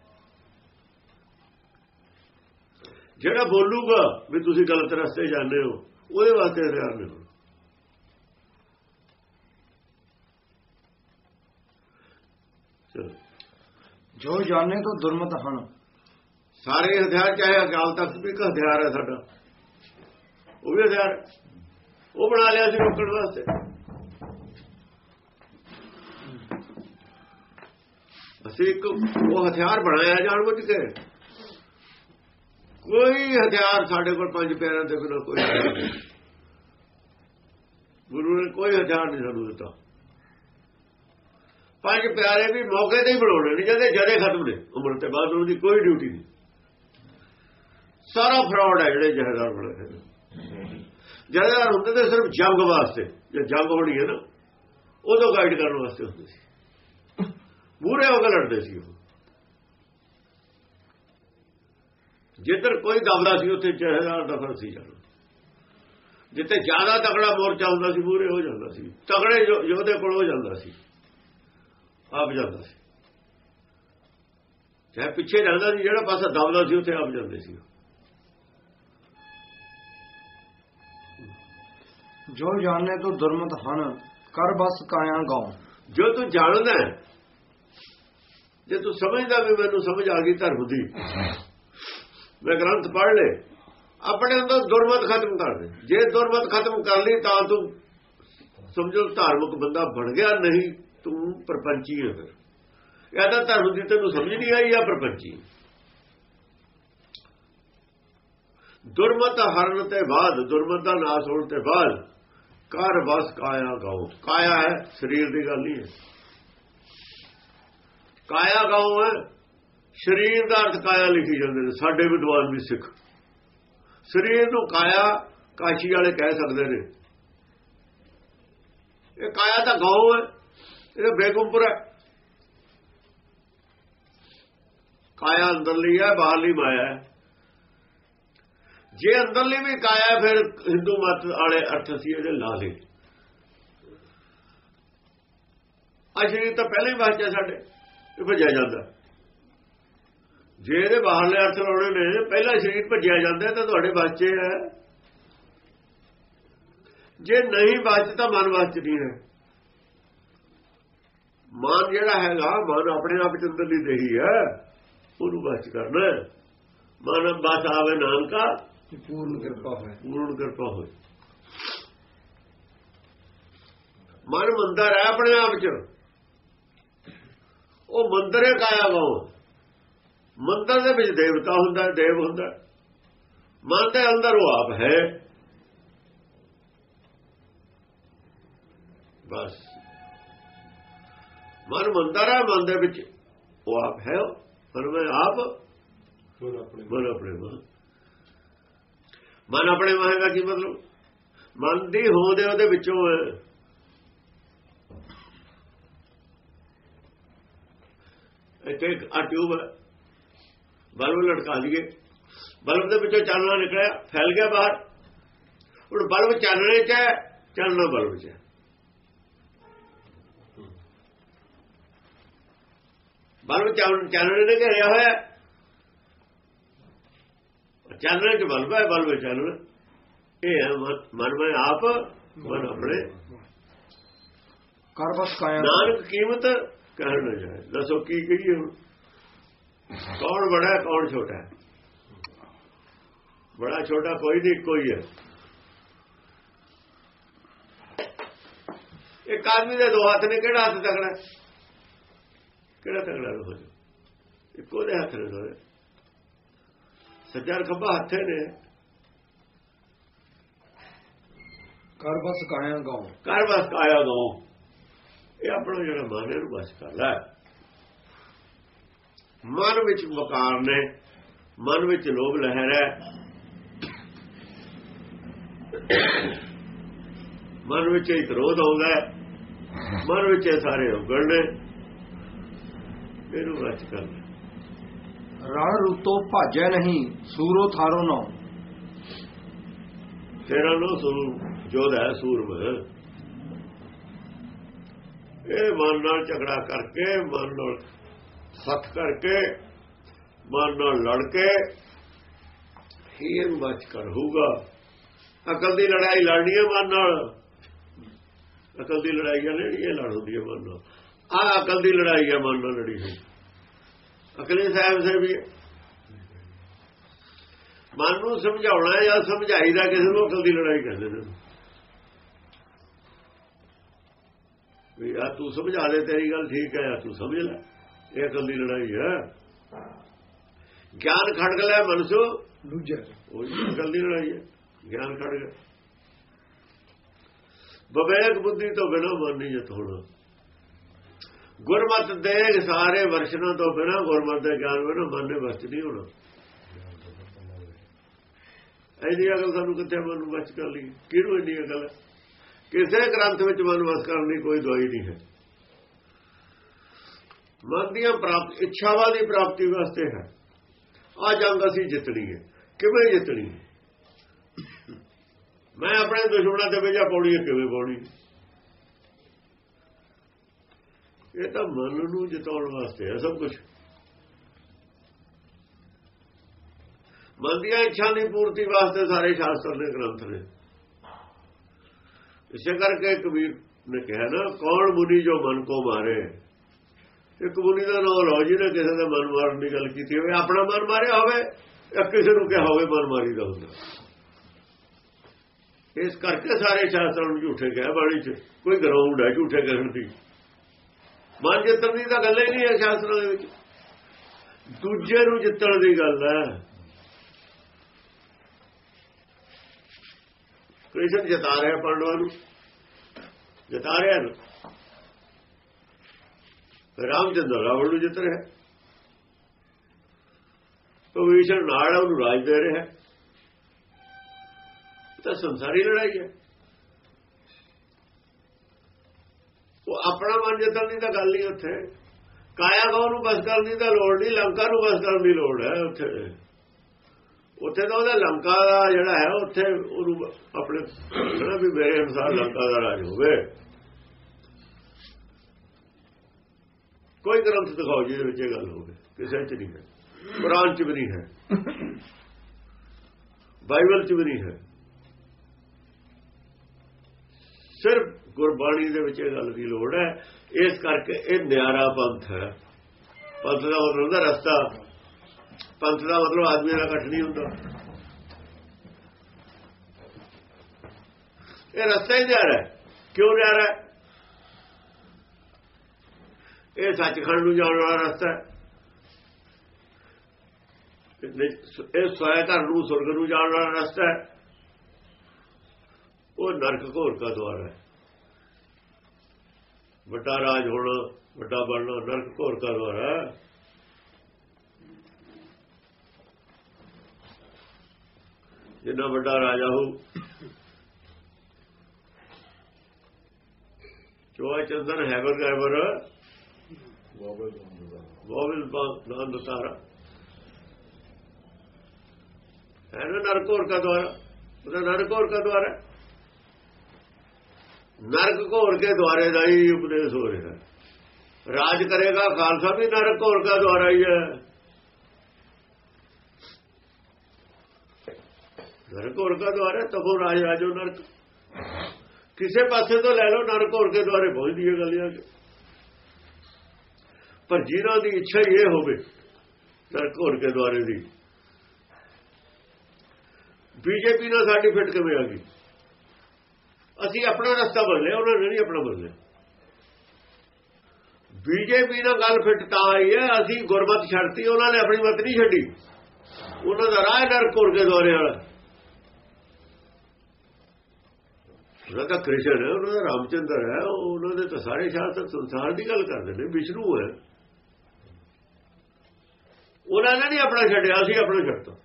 ਜਿਹੜਾ ਬੋਲੂਗਾ ਵੀ ਤੁਸੀਂ ਗਲਤ ਰਸਤੇ ਜਾਂਦੇ ਹੋ ਉਹਦੇ ਵਾਸਤੇ ਹਥਿਆਰ ਨੇ ਜੋ ਜਾਣੇ ਤੋਂ ਦੁਰਮਤ ਹਨ। ਸਾਰੇ ਹਥਿਆਰ ਚਾਹੇ ਅਕਾਲ ਤਖਤ ਵੀ ਇੱਕ ਹਥਿਆਰ ਹੈ ਸਾਡਾ। ਉਹ ਵੀ ਹਥਿਆਰ। ਉਹ ਬਣਾ ਲਿਆ ਸੀ ਰੋਕਣ ਵਾਸਤੇ। ਅਸੀਂ ਇੱਕ ਉਹ ਹਥਿਆਰ ਬਣਾਇਆ ਜਾਣ ਬੁੱਝ ਕੇ ਕੋਈ ਹਥਿਆਰ ਸਾਡੇ ਕੋਲ ਪੰਜ ਪਿਆਰਿਆਂ ਦੇ ਬਿਨਾਂ ਕੋਈ ਗੁਰੂ ਨੇ ਕੋਈ ਹਥਿਆਰ ਨਹੀਂ ਸਾਨੂੰ ਦਿੱਤਾ। ਪੰਜ ਪਿਆਰੇ ਵੀ ਮੌਕੇ ਤੇ ਹੀ ਬਣਾਉਣੇ ਨਹੀਂ ਜਦੇ ਜਦੇ ਖਤਮ ਨੇ, ਉਮਰ ਤੇ ਬਾਅਦ ਉਹਦੀ ਕੋਈ ਡਿਊਟੀ ਨਹੀਂ। ਸਾਰਾ ਫਰਾਡ ਹੈ ਜਿਹੜੇ ਜਹਦਾਰ ਬਣੇ ਨੇ। ਜਹਦਾਰ ਹੁੰਦੇ ਤੇ ਸਿਰਫ ਜੰਗ ਵਾਸਤੇ, ਜੇ ਜੰਗ ਹੋਣੀ ਹੈ ਨਾ, ਉਦੋਂ ਗਾਈਡ ਕਰਨ ਵਾਸਤੇ ਹੁੰਦੇ ਸੀ। ਮੂਰੇ ਹੋ ਕੇ ਲੜਦੇ ਸੀ ਉਹ। ਜਿੱਧਰ ਕੋਈ ਦਬਦਾ ਸੀ ਉੱਥੇ ਜਹਦਾਰ ਦਫਰ ਸੀ ਜਾਣਾ ਜਿੱਥੇ ਜ਼ਿਆਦਾ ਤਕੜਾ ਮੋਰਚਾ ਹੁੰਦਾ ਸੀ ਮੂਰੇ ਹੋ ਜਾਂਦਾ ਸੀ। ਤਕੜੇ ਯੋਧੇ ਕੋਲ ਹੋ ਜਾਂਦਾ ਸੀ। ਆਪ ਜਾਂਦਾ ਸੀ। ਚਾਹੇ ਪਿੱਛੇ ਰਹਿੰਦਾ ਸੀ ਜਿਹੜਾ ਪਾਸਾ ਦਬਦਾ ਸੀ ਉੱਥੇ ਆਪ ਜਾਂਦੇ ਸੀ। ਜੋ ਜਾਣੇ ਤੋਂ ਦੁਰਮਤ ਹਨ ਕਰ ਬਸ ਕਾਇਆ ਗਾਉ। ਜੋ ਤੂੰ ਜਾਣਦਾ ਜੇ ਤੂੰ ਸਮਝਦਾ ਵੀ ਮੈਨੂੰ ਸਮਝ ਆ ਗਈ ਧਰਮ ਦੀ ਮੈਂ ਗ੍ਰੰਥ ਪੜ੍ਹ ਲੈ ਆਪਣੇ ਅੰਦਰ ਦੁਰਮਤ ਖਤਮ ਕਰ ਦੇ। ਜੇ ਦੁਰਮਤ ਖਤਮ ਕਰ ਲਈ ਤਾਂ ਤੂੰ ਸਮਝੋ ਧਾਰਮਿਕ ਬੰਦਾ ਬਣ ਗਿਆ, ਨਹੀਂ ਤੂੰ ਪਰਪੰਚੀ ਹੈ ਫਿਰ। ਇਹਦਾ ਧਰਮ ਦੀ ਤੈਨੂੰ ਸਮਝ ਨਹੀਂ ਆਈ ਆ ਪਰਪੰਚੀ ਦੁਰਮਤ ਹਰਨ ਤੇ ਬਾਅਦ ਦੁਰਮਤ ਦਾ ਨਾਸ ਹੋਣ ਤੇ ਬਾਅਦ ਕਰ ਬਸ ਕਾਇਆ ਗਾਉ। ਕਾਇਆ ਹੈ, ਸਰੀਰ ਦੀ ਗੱਲ ਨਹੀਂ ਹੈ। ਕਾਇਆ ਗਾਉ ਹੈ ਸਰੀਰ ਦਾ ਅਰਥ ਕਾਇਆ ਲਿਖੀ ਜਾਂਦੇ ਨੇ, ਸਾਡੇ ਵਿਦਵਾਨ ਵੀ ਸਿੱਖ। ਸਰੀਰ ਨੂੰ ਕਾਇਆ ਕਾਸ਼ੀ ਵਾਲੇ ਕਹਿ ਸਕਦੇ ਨੇ। ਇਹ ਕਾਇਆ ਤਾਂ ਗਾਉ ਹੈ, ਇਹ ਬੇਗੁੰਪੁਰ ਹੈ। ਕਾਇਆ ਅੰਦਰਲੀ ਹੈ, ਬਾਹਰਲੀ ਮਾਇਆ ਹੈ। ਜੇ ਅੰਦਰਲੀ ਵੀ ਕਾਇਆ ਫਿਰ ਹਿੰਦੂ ਮਤ ਵਾਲੇ ਅਰਥ ਸੀ ਇਹਦੇ ਲਾ ਲੇ ਆ ਸਰੀਰ ਤਾਂ ਪਹਿਲੇ ਹੀ ਵਾਚਿਆ ਸਾਡੇ, ਇਹ ਭਜਿਆ ਜਾਂਦਾ। ਜੇ ਇਹਦੇ ਬਾਹਰਲੇ ਅਰਥ ਲਾਉਣੇ ਨੇ ਪਹਿਲਾ ਸਰੀਰ ਭੱਜਿਆ ਜਾਂਦਾ ਤਾਂ ਤੁਹਾਡੇ ਬੱਚੇ ਹੈ। ਜੇ ਨਹੀਂ ਬਚ ਤਾਂ ਮਨ ਬਚ ਨਹੀਂ ਹੈ। ਮਨ ਜਿਹੜਾ ਹੈਗਾ ਮਨ ਆਪਣੇ ਆਪ ਚ ਅੰਦਰਲੀ ਦੇਹੀ ਹੈ ਉਹਨੂੰ ਬਚ ਕਰਨਾ ਮਨ ਬਸ ਆਵੇ ਨਾਨਕਾ ਪੂਰਨ ਕਿਰਪਾ ਹੋਏ ਪੂਰਨ ਕਿਰਪਾ ਹੋਏ ਮਨ ਮੰਦਰ ਹੈ ਆਪਣੇ ਆਪ ਚ। ਉਹ ਮੰਦਰੇ ਕਾਇਆ ਗੋ ਮੰਦਰ ਦੇ ਵਿੱਚ ਦੇਵਤਾ ਹੁੰਦਾ ਦੇਵ ਹੁੰਦਾ ਮਨ ਦੇ ਅੰਦਰ ਉਹ ਆਪ ਹੈ। ਬਸ। ਮਨ ਮੰਦਰ ਹੈ ਮਨ ਦੇ ਵਿੱਚ ਉਹ ਆਪ ਹੈ ਪਰ ਮੈਂ ਆਪ ਮਨ ਆਪਣੇ ਮਨ। ਮਨ ਆਪਣੇ ਮਨ। ਦਾ ਕੀ ਮਤਲਬ? ਮਨ ਦੀ ਹੋਂਦ ਉਹਦੇ ਵਿੱਚੋਂ ਹੈ। ਇੱਥੇ ਇੱਕ ਆ ਟਿਊਬ ਹੈ। ਬਲਬ ਲਟਕਾ ਦਈਏ ਬਲਬ ਦੇ ਵਿੱਚੋਂ ਚਾਨਣਾ ਨਿਕਲਿਆ ਫੈਲ ਗਿਆ ਬਾਹਰ। ਹੁਣ ਬਲਬ ਚਾਨਣੇ ਚ ਹੈ ਚਾਨਣਾ ਬਲਬ ਚ ਹੈ। ਬਲਬ ਚਾਨ- ਚਾਨਣੇ ਨੇ ਘਿਰਿਆ ਹੋਇਆ। ਚਾਨਣੇ ਚ ਬਲਬ ਹੈ ਬਲਬ ਚ ਚਾਨਣਾ। ਇਹ ਹੈ ਮਨ- ਮਨ ਮੈਂ ਆਪ ਮਨ ਆਪਣੇ। ਕਰ ਬਸ ਕਾਇਆ। ਨਾਨਕ ਕੀਮਤ ਕਹਿਣ ਜਾਏ। ਦੱਸੋ ਕੀ ਕਹੀਏ ਹੁਣ? ਕੌਣ ਬੜਾ ਕੌਣ ਛੋਟਾ? ਹੈ ਬੜਾ ਛੋਟਾ ਕੋਈ ਨਹੀਂ ਕੋਈ ਹੈ ਇੱਕ ਆਦਮੀ ਦੇ ਦੋ ਹੱਥ ਨੇ ਕਿਹੜਾ ਹੱਥ ਤਕੜਾ? ਹੈ? ਕਿਹੜਾ ਤਕੜਾ ਹੋ? ਜਾ ਇੱਕੋ ਦੇ ਹੱਥ ਨੇ ਦੋਏ ਸੱਜਾ ਖੱਬਾ ਹੱਥੇ ਨੇ। ਕਰ ਬਸ ਕਾਇਆ ਗਾਉ। ਕਰ ਬਸ ਕਾਇਆ ਦੋ ਇਹ ਆਪਣਾ ਜਿਹੜਾ ਮਨ ਹੈ ਨੂੰ ਬਸ ਕਰ ਲੈ। ਮਨ ਵਿੱਚ ਵਕਾਰ ਨੇ ਮਨ ਵਿੱਚ ਲੋਭ ਲਹਿਰ ਹੈ। ਮਨ ਵਿੱਚ ਹੀ ਕ੍ਰੋਧ ਆਉਂਦਾ ਹੈ। ਮਨ ਵਿੱਚ ਇਹ ਸਾਰੇ ਉਗੜ ਨੇ। ਇਹਨੂੰ ਬਚ ਕਰ। ਰਣ ਰੁੱਤੋ ਭਾਜੈ ਨਹੀਂ ਸੂਰੋ ਥਾਰੋ ਨੋ ਤੇਰਾ ਲੋ ਸੁਰੂ ਜੋਧ ਹੈ ਸੂਰਮ। ਇਹ ਮਨ ਨਾਲ ਝਗੜਾ ਕਰਕੇ ਮਨ ਨਾਲ ਹੱਥ ਕਰਕੇ, ਮਨ ਨਾਲ ਲੜ ਕੇ ਹੀਰ ਬਚ ਕਰ ਹੋਊਗਾ। ਅਕਲ ਦੀ ਲੜਾਈ ਲੜਨੀ ਹੈ ਮਨ ਨਾਲ। ਅਕਲ ਦੀ ਲੜਾਈ ਹੈ ਜਿਹੜੀ ਇਹ ਲੜ ਹੁੰਦੀ ਹੈ ਮਨ ਨਾਲ। ਆ ਅਕਲ ਦੀ ਲੜਾਈ ਹੈ ਮਨ ਨਾਲ ਲੜੀ ਹੋਈ ਅਕਲੇ ਸਾਹਿਬ ਸੇ ਵੀ ਮਨ ਨੂੰ ਸਮਝਾਉਣਾ ਜਾਂ ਸਮਝਾਈਦਾ ਕਿਸੇ ਨੂੰ ਅਕਲ ਦੀ ਲੜਾਈ ਕਹਿੰਦੇ ਨੇ। ਵੀ ਆ ਤੂੰ ਸਮਝਾ ਲੈ, ਤੇਰੀ ਗੱਲ ਠੀਕ ਹੈ, ਆ ਤੂੰ ਸਮਝ ਲੈ। ਇਹ ਅਕਲ ਦੀ ਲੜਾਈ ਹੈ। ਗਿਆਨ ਖੜਕ ਲੈ ਮਨਸੂ ਦੂਜੇ। ਉਹ ਦੀ ਲੜਾਈ ਹੈ। ਗਿਆਨ ਖੜ ਗਿਆ ਬਵੇਕ ਬੁੱਧੀ ਤੋਂ ਬਿਨਾਂ ਮਨ ਨਹੀਂ ਜਤ ਹੋਣਾ। ਗੁਰਮਤ ਦੇਖ ਸਾਰੇ ਵਰਸ਼ਨਾਂ ਤੋਂ ਬਿਨਾਂ ਗੁਰਮਤ ਦੇ ਗਿਆਨ ਬਿਨਾਂ ਮਨ ਨੇ ਵਸਤ ਨਹੀਂ ਹੋਣਾ। ਐਦੀ ਅਗਲ ਸਾਨੂੰ ਕਿੱਥੇ ਮਨ ਨੂੰ ਬਚ ਕਰ ਲਈ ਕਿਹਨੂੰ ਇੰਨੀ ਅਕਲ ਹੈ? ਕਿਸੇ ਗ੍ਰੰਥ ਵਿੱਚ ਮਨ ਵਸ ਕਰਨ ਦੀ ਕੋਈ ਦਵਾਈ ਨਹੀਂ ਹੈ। ਮਨ ਦੀਆਂ ਪ੍ਰਾਪਤ ਇੱਛਾਵਾਂ ਦੀ ਪ੍ਰਾਪਤੀ ਵਾਸਤੇ ਹੈ। ਆ ਜੰਗ ਅਸੀਂ ਜਿੱਤਣੀ ਹੈ। ਕਿਵੇਂ ਜਿੱਤਣੀ ਹੈ? ਮੈਂ ਆਪਣੇ ਦੁਸ਼ਮਣਾਂ ਤੇ ਵੇਜਾ ਪਾਉਣੀ ਹੈ, ਕਿਵੇਂ ਪਾਉਣੀ ਇਹ ਤਾਂ ਮਨ ਨੂੰ ਜਿਤਾਉਣ ਵਾਸਤੇ ਹੈ ਸਭ ਕੁਝ ਮਨ ਦੀਆਂ ਇੱਛਾ ਦੀ ਪੂਰਤੀ ਵਾਸਤੇ ਸਾਰੇ ਸ਼ਾਸਤਰ ਦੇ ਗ੍ਰੰਥ ਨੇ। ਇਸੇ ਕਰਕੇ ਕਬੀਰ ਨੇ ਕਿਹਾ ਨਾ, ਕੌਣ ਮੁਨੀ ਜੋ ਮਨ ਕੋ ਮਾਰੇ? ਇੱਕ ਮੁਨੀ ਦਾ ਨਾਮ ਲਓ, ਜਿਹਨੇ ਕਿਸੇ ਦਾ ਮਨ ਮਾਰਨ ਦੀ ਗੱਲ ਕੀਤੀ ਹੋਵੇ, ਆਪਣਾ ਮਨ ਮਾਰਿਆ ਹੋਵੇ, ਜਾਂ ਕਿਸੇ ਨੂੰ ਕਿਹਾ ਹੋਵੇ ਮਨ ਮਾਰੀ ਦਾ ਹੁੰਦਾ। ਇਸ ਕਰਕੇ ਸਾਰੇ ਸ਼ਾਸਤਰਾਂ ਨੂੰ ਝੂਠੇ ਕਿਹਾ ਬਾਣੀ 'ਚ, ਕੋਈ ਗਰਾਊਂਡ ਹੈ ਝੂਠੇ ਕਹਿਣ ਦੀ। ਮਨ ਜਿੱਤਣ ਦੀ ਤਾਂ ਗੱਲ ਹੀ ਨਹੀਂ ਹੈ ਸ਼ਾਸਤਰਾਂ ਦੇ ਵਿੱਚ। ਦੂਜੇ ਨੂੰ ਜਿੱਤਣ ਦੀ ਗੱਲ ਹੈ। ਕ੍ਰਿਸ਼ਨ ਜਤਾ ਰਿਹਾ ਪਾਂਡਵਾਂ ਨੂੰ। ਜਤਾ ਰਿਹਾ ਨੂੰ। ਰਾਮਚੰਦਰ ਰਾਵਣ ਨੂੰ ਜਿੱਤ ਰਿਹਾ। ਉਹ ਵਿਸ਼ਣ ਨਾਲ ਉਹਨੂੰ ਰਾਜ ਦੇ ਰਿਹਾ। ਤਾਂ ਸੰਸਾਰੀ ਲੜਾਈ ਹੈ। ਉਹ ਆਪਣਾ ਮਨ ਜਿੱਤਣ ਦੀ ਤਾਂ ਗੱਲ ਨਹੀਂ ਉੱਥੇ। ਕਾਇਆ ਗੌ ਨੂੰ ਬਸ ਕਰਨ ਦੀ ਤਾਂ ਲੋੜ ਨਹੀਂ, ਲੰਕਾ ਨੂੰ ਬਸ ਕਰਨ ਦੀ ਲੋੜ ਹੈ ਉੱਥੇ। ਉੱਥੇ ਤਾਂ ਉਹਦਾ ਲੰਕਾ ਦਾ ਜਿਹੜਾ ਹੈ, ਉੱਥੇ ਉਹਨੂੰ ਆਪਣੇ ਜਿਹੜਾ ਵੀ ਮੇਰੇ ਅਨੁਸਾਰ ਲੰਕਾ ਦਾ ਰਾਜ ਹੋਵੇ। ਕੋਈ ਗ੍ਰੰਥ ਦਿਖਾਓ ਜਿਹਦੇ ਵਿੱਚ ਇਹ ਗੱਲ ਹੋਵੇ ਕਿਸੇ ਚ ਨਹੀਂ ਹੈ, ਕੁਰਾਨ ਚ ਵੀ ਨਹੀਂ ਹੈ, ਬਾਈਬਲ ਚ ਵੀ ਨਹੀਂ ਹੈ। ਸਿਰਫ ਗੁਰਬਾਣੀ ਦੇ ਵਿੱਚ ਇਹ ਗੱਲ ਦੀ ਲੋੜ ਹੈ, ਇਸ ਕਰਕੇ ਇਹ ਨਿਆਰਾ ਪੰਥ ਹੈ। ਪੰਥ ਦਾ ਮਤਲਬ ਹੁੰਦਾ ਰਸਤਾ। ਪੰਥ ਦਾ ਮਤਲਬ ਆਦਮੀ ਦਾ ਇਕੱਠ ਨਹੀਂ ਹੁੰਦਾ। ਇਹ ਰਸਤਾ ਹੀ ਨਿਆਰਾ ਹੈ। ਕਿਉਂ ਨਿਆਰਾ ਹੈ? ਇਹ ਸੱਚਖੰਡ ਨੂੰ ਜਾਣ ਵਾਲਾ ਰਸਤਾ ਹੈ। ਇਹ ਸਵੈ ਘਰ ਨੂੰ ਸੁਰਗ ਨੂੰ ਜਾਣ ਵਾਲਾ ਰਸਤਾ ਹੈ। ਉਹ ਨਰਕ ਘੋਰ ਦਾ ਦਵਾਰ ਹੈ। ਵੱਡਾ ਰਾਜ ਹੋਣਾ, ਵੱਡਾ ਬਣਨਾ ਨਰਕ ਘੋਰ ਦਾ ਦਵਾਰ ਹੈ। ਜਿੰਨਾ ਵੱਡਾ ਰਾਜਾ ਹੋ ਚੋਆ ਚੰਦਨ ਹੈਵਰ ਗੈਵਰ ਗੋਬਿੰਦ ਨਾਮ ਸਾਰਾ ਹੈ ਨਾ ਨਰਕੋਰ ਦਾ ਦਵਾਰ ਉਹਦਾ ਨਰਕੋਰ ਦਾ ਦਵਾਰ ਨਰਕ ਘੋਰ ਕੇ ਦੁਆਰੇ ਦਾ ਹੀ ਉਪਦੇਸ਼ ਹੋ ਰਿਹਾ ਰਾਜ ਕਰੇਗਾ ਖਾਲਸਾ ਵੀ ਨਰਕ ਘੋਰ ਦਾ ਦੁਆਰਾ ਹੀ ਹੈ ਨਰਕ ਘੋਰ ਦਾ ਦੁਆਰਾ ਤਬੋ ਰਾਜ ਰਾਜੋ ਨਰਕ ਕਿਸੇ ਪਾਸੇ ਤੋਂ ਲੈ ਲਓ ਨਰਕ ਘੋਰ ਕੇ ਦੁਆਰੇ ਪਹੁੰਚਦੀ ਹੈ ਗੱਲ ਇਹ ਪਰ ਜਿਹਨਾਂ ਦੀ ਇੱਛਾ ਇਹ ਹੋਵੇ ਨਰਕ ਘੋਰ ਕੇ ਦੁਆਰੇ ਦੀ। ਬੀਜੇਪੀ ਨਾਲ ਸਾਡੀ ਫਿੱਟ ਕਿਵੇਂ ਆ ਗਈ? ਅਸੀਂ ਆਪਣਾ ਰਸਤਾ ਬਦਲਿਆ, ਉਹਨਾਂ ਨੇ ਨਹੀਂ ਆਪਣਾ ਬਦਲਿਆ। ਬੀਜੇਪੀ ਨਾਲ ਗੱਲ ਫਿੱਟ ਤਾਂ ਆਈ ਹੈ, ਅਸੀਂ ਗੁਰਮਤ ਛੱਡਤੀ, ਉਹਨਾਂ ਨੇ ਆਪਣੀ ਮਤ ਨਹੀਂ ਛੱਡੀ। ਉਹਨਾਂ ਦਾ ਰਾਹ ਨਰ ਕੋਰ ਕੇ ਦੌਰੇ ਵਾਲਾ। ਉਹਨਾਂ ਦਾ ਕ੍ਰਿਸ਼ਨ ਹੈ, ਉਹਨਾਂ ਦਾ ਰਾਮਚੰਦਰ ਹੈ ਉਹਨਾਂ ਦੇ ਤਾਂ ਸਾਰੇ ਸ਼ਾਸਤਰ ਸੰਸਾਰ ਦੀ ਗੱਲ ਕਰਦੇ ਨੇ, ਵਿਸ਼ਨੂੰ ਹੈ। ਉਹਨਾਂ ਨੇ ਨਹੀਂ ਆਪਣਾ ਛੱਡਿਆ, ਅਸੀਂ ਆਪਣਾ ਛੱਡਤਾ।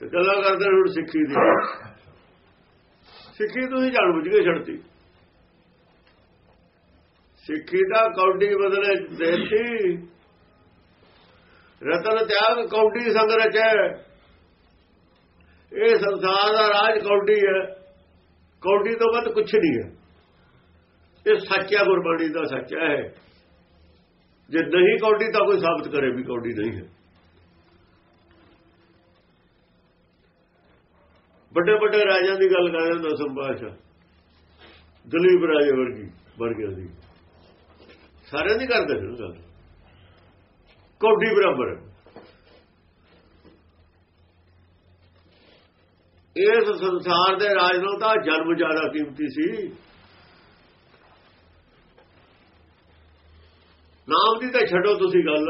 ਤੇ ਗੱਲਾਂ ਕਰਦੇ ਹੁਣ ਸਿੱਖੀ ਦੀ। ਸਿੱਖੀ ਤੁਸੀਂ ਜਾਣ ਬੁੱਝ ਕੇ ਛੱਡਤੀ। ਸਿੱਖੀ ਦਾ ਕੌਡੀ ਬਦਲੇ ਦੇਤੀ। ਰਤਨ ਤਿਆਗ ਕੌਡੀ ਸੰਗ ਰਚੈ। ਇਹ ਸੰਸਾਰ ਦਾ ਰਾਜ ਕੌਡੀ ਹੈ। ਕੌਡੀ ਤੋਂ ਵੱਧ ਕੁਛ ਨਹੀਂ ਹੈ। ਇਹ ਸੱਚਾ ਗੁਰਬਾਣੀ ਦਾ ਸੱਚਾ ਹੈ। ਜੇ ਨਹੀਂ ਕੌਡੀ ਤਾਂ ਕੋਈ ਸਾਬਤ ਕਰੇ ਵੀ ਕੌਡੀ ਨਹੀਂ ਹੈ। ਵੱਡੇ ਵੱਡੇ ਰਾਜਿਆਂ ਦੀ ਗੱਲ ਕਰ ਹੁੰਦਾ ਸੰਭਾਸ਼ਾ ਦਲੀਪ ਰਾਜੇ ਵਰਗੀ ਵਰਗਿਆਂ ਦੀ ਸਾਰਿਆਂ ਦੀ ਕਰਦੇ ਨੇ ਗੱਲ। ਕੌਡੀ ਬਰਾਬਰ ਇਸ ਸੰਸਾਰ ਦੇ ਰਾਜ ਨੂੰ ਤਾਂ ਜਨਮ ਜ਼ਿਆਦਾ ਕੀਮਤੀ ਸੀ। ਨਾਮ ਦੀ ਤਾਂ ਛੱਡੋ ਤੁਸੀਂ ਗੱਲ।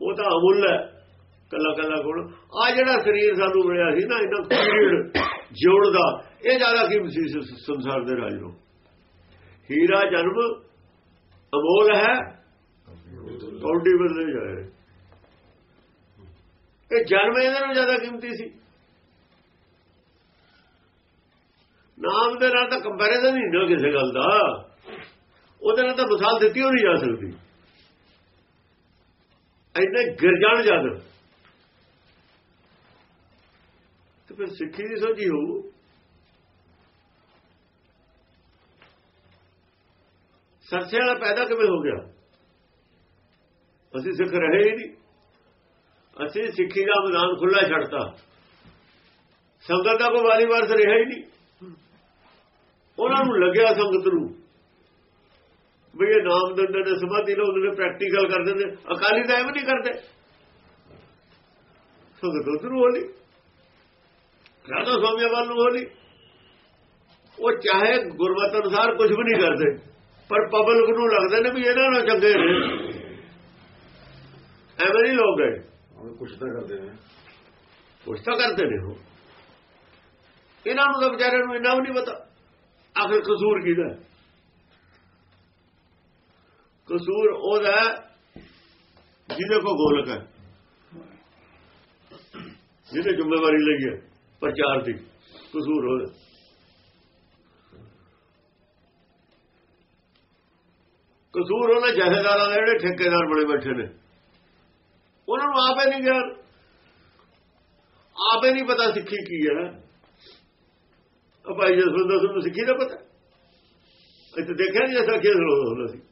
ਉਹ ਤਾਂ ਅਮੁੱਲ ਹੈ, ਕੱਲਾ ਕੱਲਾ ਗੁਣ ਆ ਜਿਹੜਾ ਸਰੀਰ ਸਾਨੂੰ ਮਿਲਿਆ ਸੀ ਨਾ, ਇਹਨਾਂ ਪੀਰੀਅਡ ਜੋੜ ਦਾ, ਇਹ ਜ਼ਿਆਦਾ ਕੀਮਤੀ ਸੀ ਸੰਸਾਰ ਦੇ ਰਾਜ ਨੂੰ? ਹੀਰਾ ਜਨਮ ਅਮੋਲ ਹੈ, ਕੌਡੀ ਬਦਲੇ ਜਾਏ। ਇਹ ਜਨਮ ਇਹਨਾਂ ਨੂੰ ਜ਼ਿਆਦਾ ਕੀਮਤੀ ਸੀ। ਨਾਮ ਦੇ ਨਾਲ ਤਾਂ ਕੰਪੈਰੀਜ਼ਨ ਹੀ ਨਾ ਕਿਸੇ ਗੱਲ ਦਾ। ਉਹਦੇ ਨਾਲ ਤਾਂ ਮਿਸਾਲ ਦਿੱਤੀ ਹੋ ਨਹੀਂ ਜਾ ਸਕਦੀ। ਇੰਨੇ ਗਿਰ ਜਾਣ ਜਦ। ਤੇ ਫਿਰ ਸਿੱਖੀ ਦੀ ਸੋਝੀ ਹੋਊ। ਸਰਸੇ ਵਾਲਾ ਪੈਦਾ ਕਿਵੇਂ ਹੋ ਗਿਆ? ਅਸੀਂ ਸਿੱਖ ਰਹੇ ਹੀ ਨਹੀਂ। ਅਸੀਂ ਸਿੱਖੀ ਦਾ ਮੈਦਾਨ ਖੁੱਲਾ ਛੱਡਤਾ। ਸੰਗਤ ਦਾ ਕੋਈ ਵਾਲੀ ਵਾਰਸ ਰਿਹਾ ਹੀ ਨਹੀਂ। ਉਹਨਾਂ ਨੂੰ ਲੱਗਿਆ ਸੰਗਤ ਨੂੰ। ਵੀ ਇਹ ਨਾਮ ਦਿੰਦੇ ਨੇ ਸਮਾਧੀ ਲੋਕ ਨੇ ਪ੍ਰੈਕਟੀਕਲ ਕਰਦੇ ਨੇ ਅਕਾਲੀ ਦਾ ਐਵੇਂ ਨਹੀਂ ਕਰਦੇ। ਸੰਗਤ ਉਧਰ ਹੋਲੀ ਰਾਧਾ ਸਵਾਮੀ ਵੱਲ ਨੂੰ ਹੋਲੀ ਉਹ ਚਾਹੇ ਗੁਰਮਤਿ ਅਨੁਸਾਰ ਕੁਝ ਵੀ ਨਹੀਂ ਕਰਦੇ ਪਰ ਪਬਲਿਕ ਨੂੰ ਲੱਗਦੇ ਨੇ ਵੀ ਇਹਨਾਂ ਨਾਲ ਚੰਗੇ ਨੇ। ਐਵੇਂ ਨਹੀਂ ਲੋਕ ਗਏ। ਕੁਛ ਤਾਂ ਕਰਦੇ ਨੇ। ਕੁਛ ਤਾਂ ਕਰਦੇ ਨੇ ਉਹ। ਇਹਨਾਂ ਨੂੰ ਤਾਂ ਵਿਚਾਰਿਆਂ ਨੂੰ ਇੰਨਾ ਵੀ ਨਹੀਂ ਪਤਾ ਆਖਰ ਕਸੂਰ ਕਿਹਦਾ ਕਸੂਰ ਉਹਦਾ ਜਿਹਦੇ ਕੋ ਗੋਲਕ ਹੈ। ਜਿਹਨੇ ਜ਼ਿੰਮੇਵਾਰੀ ਲਈ ਹੈ, ਪ੍ਰਚਾਰ ਦੀ, ਕਸੂਰ ਉਹਦਾ। ਕਸੂਰ ਉਹਨਾਂ ਜਹੇਦਾਰਾਂ ਦੇ ਜਿਹੜੇ ਠੇਕੇਦਾਰ ਬਣੇ ਬੈਠੇ ਨੇ। ਉਹਨਾਂ ਨੂੰ ਆਪੇ ਨਹੀਂ ਗਿਆਨ ਆਪੇ ਨਹੀਂ ਪਤਾ ਸਿੱਖੀ ਕੀ ਹੈ। ਭਾਈ ਜਸਵੰਦਰ ਸਿੰਘ ਨੂੰ ਸਿੱਖੀ ਦਾ ਪਤਾ। ਇੱਥੇ ਦੇਖਿਆ ਨਹੀਂ ਐਸਾ ਖੇਡ ਹੁੰਦਾ ਸੀ।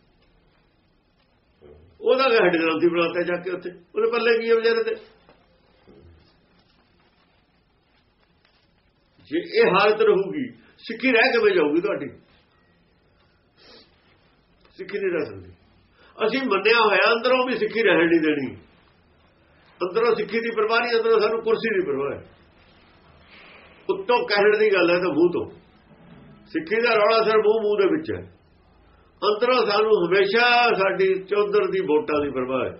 ਉਹਦਾ ਹੈਡ ਗ੍ਰੰਥੀ ਬਣਾਤਾ ਜਾ ਕੇ ਉੱਥੇ। ਉਹਦੇ ਪੱਲੇ ਕੀ ਹੈ ਵਿਚਾਰੇ ਤੇ ਜੇ ਇਹ ਹਾਲਤ ਰਹੂਗੀ, ਸਿੱਖੀ ਰਹਿ ਕਿਵੇਂ ਜਾਊਗੀ ਤੁਹਾਡੀ? ਸਿੱਖੀ ਨਹੀਂ ਰਹਿ ਸਕਦੀ। ਅਸੀਂ ਮੰਨਿਆ ਹੋਇਆ, ਅੰਦਰੋਂ ਵੀ ਸਿੱਖੀ ਰਹਿਣ ਨਹੀਂ ਦੇਣੀ। ਅੰਦਰੋਂ ਸਿੱਖੀ ਦੀ ਪਰਵਾਹ ਨਹੀਂ, ਅੰਦਰੋਂ ਸਾਨੂੰ ਕੁਰਸੀ ਦੀ ਪਰਵਾਹ ਹੈ। ਉੱਤੋਂ ਕਹਿਣ ਦੀ ਗੱਲ ਹੈ ਤਾਂ ਮੂੰਹ ਤੋਂ। ਸਿੱਖੀ ਦਾ ਰੌਲਾ ਸਿਰ ਮੂੰਹ ਮੂੰਹ ਦੇ ਵਿੱਚ ਹੈ। ਅੰਦਰੋਂ ਸਾਨੂੰ ਹਮੇਸ਼ਾ ਸਾਡੀ ਚੌਧਰ ਦੀ ਵੋਟਾਂ ਦੀ ਪਰਵਾਹ ਹੈ।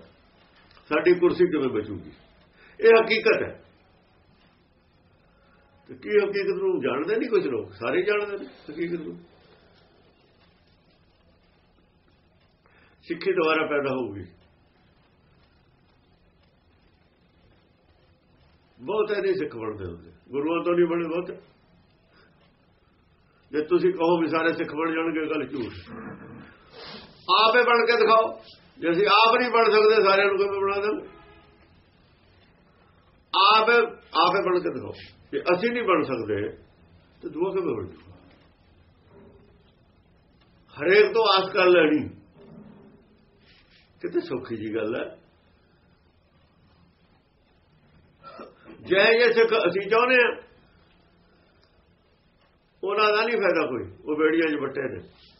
ਸਾਡੀ ਕੁਰਸੀ ਕਿਵੇਂ ਬਚੂਗੀ? ਇਹ ਹਕੀਕਤ ਹੈ। ਤੇ ਕੀ ਹਕੀਕਤ ਨੂੰ ਜਾਣਦੇ ਨਹੀਂ ਕੁਝ ਲੋਕ? ਸਾਰੇ ਜਾਣਦੇ ਨੇ ਹਕੀਕਤ ਨੂੰ। ਸਿੱਖੀ ਦੁਆਰਾ ਪੈਦਾ ਹੋਊਗੀ। ਬਹੁਤ ਐਨੇ ਸਿੱਖ ਬਣਦੇ ਹੁੰਦੇ। ਗੁਰੂਆਂ ਤੋਂ ਨਹੀਂ ਬਣੇ ਬਹੁਤ। ਜੇ ਤੁਸੀਂ ਕਹੋ ਵੀ ਸਾਰੇ ਸਿੱਖ ਬਣ ਜਾਣਗੇ ਗੱਲ ਝੂਠ ਆਪੇ ਬਣ ਕੇ ਦਿਖਾਓ। ਜੇ ਅਸੀਂ ਆਪ ਨਹੀਂ ਬਣ ਸਕਦੇ, ਸਾਰਿਆਂ ਨੂੰ ਕਿਵੇਂ ਬਣਾ ਦਾਂਗੇ ਆਪ, ਆਪੇ ਬਣ ਕੇ ਦਿਖਾਓ। ਜੇ ਅਸੀਂ ਨਹੀਂ ਬਣ ਸਕਦੇ, ਤੇ ਦੂਆ ਕਿਵੇਂ ਬਣ ਜੂਗਾ? ਹਰੇਕ ਤੋਂ ਆਸ ਕਰ ਲੈਣੀ। ਕਿਤੇ ਸੌਖੀ ਜੀ ਗੱਲ ਹੈ। ਜੈ ਜੇ ਸਿੱਖ ਅਸੀਂ ਚਾਹੁੰਦੇ ਆ ਉਹਨਾਂ ਦਾ ਨਹੀਂ ਫਾਇਦਾ ਕੋਈ। ਉਹ ਬੇੜੀਆਂ 'ਚ ਬੱਟੇ ਨੇ।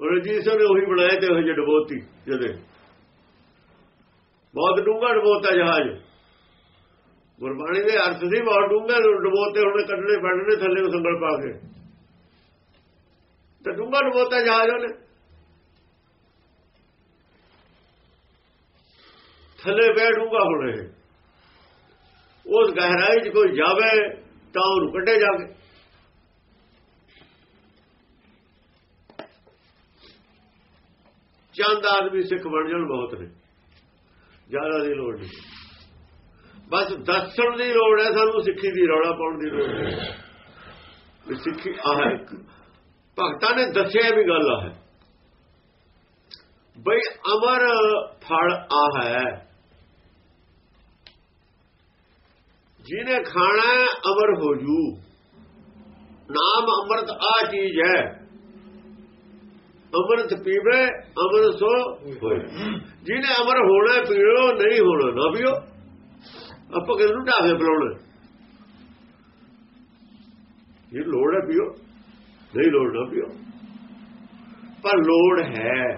ਉਹ ਰਜੀਤ ਸਿੰਘ ਨੇ ਉਹੀ ਬਣਾਏ ਤੇ ਉਹ ਜਿਹੇ ਡਬੋਤੀ ਜਦੇ ਬਹੁਤ ਡੂੰਘਾ ਡਬੋਤਾ ਜਹਾਜ਼। ਗੁਰਬਾਣੀ ਦੇ ਅਰਥ ਸੀ ਬਹੁਤ ਡੂੰਘਾ ਡਬੋਤੇ ਹੁਣ ਕੱਢਣੇ ਪੈਣੇ ਥੱਲੇ ਨੂੰ ਸੰਗਲ ਪਾ ਕੇ। ਤੇ ਡੂੰਘਾ ਡਬੋਤਾ ਜਹਾਜ਼ ਉਹਨੇ। ਥੱਲੇ ਬੈ ਡੂੰਘਾ ਹੋਣੇ ਉਸ ਗਹਿਰਾਈ 'ਚ ਕੋਈ ਜਾਵੇ ਤਾਂ ਉਹਨੂੰ ਕੱਢੇ ਜਾ ਚੰਦ ਆਦਮੀ ਸਿੱਖ ਬਣ ਜਾਣ ਬਹੁਤ ਨੇ। ਜ਼ਿਆਦਾ ਦੀ ਲੋੜ ਨਹੀਂ। ਬਸ ਦੱਸਣ ਦੀ ਲੋੜ ਹੈ, ਸਾਨੂੰ ਸਿੱਖੀ ਦੀ ਰੌਲਾ ਪਾਉਣ ਦੀ ਲੋੜ ਨਹੀਂ। ਸਿੱਖੀ ਆਹ ਭਗਤਾਂ ਨੇ ਦੱਸਿਆ ਵੀ ਗੱਲ ਆ ਹੈ। ਬਈ ਅਮਰ ਫਲ ਆ ਹੈ। ਜਿਹਨੇ ਖਾਣਾ ਅਮਰ ਹੋ ਜੂ। ਨਾਮ ਅੰਮ੍ਰਿਤ ਆ ਚੀਜ਼ ਹੈ। ਅੰਮ੍ਰਿਤ ਪੀਵੇ ਅਮਰ ਸੋ ਹੋਏ। ਜਿਹਨੇ ਅਮਰ ਹੋਣਾ ਪੀਓ, ਨਹੀਂ ਹੋਣਾ, ਨਾ ਪੀਓ। ਆਪਾਂ ਕਿਸ ਨੂੰ ਢਾਵੇ ਬੁਲਾਉਣਾ ਇਹ ਲੋੜ ਹੈ, ਪੀਓ। ਨਹੀਂ ਲੋੜ, ਨਾ ਪੀਓ। ਪਰ ਲੋੜ ਹੈ।